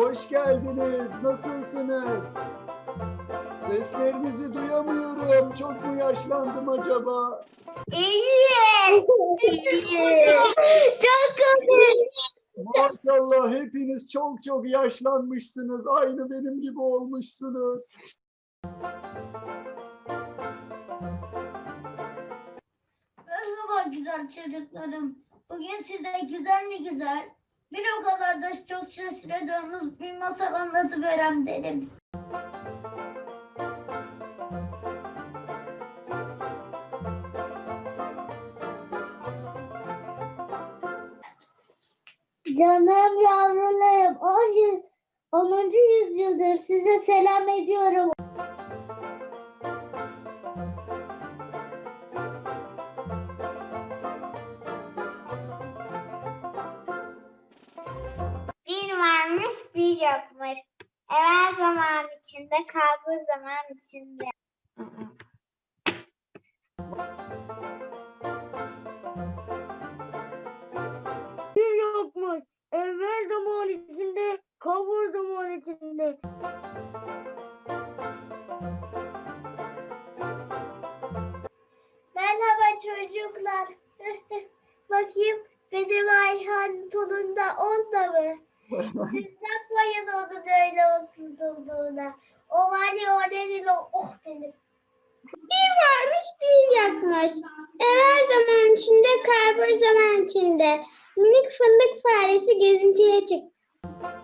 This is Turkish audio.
Hoş geldiniz. Nasılsınız? Seslerinizi duyamıyorum. Çok mu yaşlandım acaba? İyi. Çok komik. Maşallah hepiniz çok çok yaşlanmışsınız. Aynı benim gibi olmuşsunuz. Merhaba güzel çocuklarım. Bugün size güzel mi güzel, bir o da çok şaşıracağınız bir masal anlatıverem dedim. Canım yavrularım, 10. yüz- 10. yüzyıldır size selam ediyorum. Yokmuş. Evvel zaman içinde kalbur zaman içinde. Bir yokmuş. Evvel zaman içinde, kalbur zaman içinde. Merhaba çocuklar. Bakayım benim Ayhan tonunda onda mı? Siz bakmayın onun öyle olsun olduğuna. O var ya o nedir o oh benim. Bir varmış bir yakmış. Evvel zaman içinde, karbur zaman içinde. Minik fındık faresi gezintiye çıktı.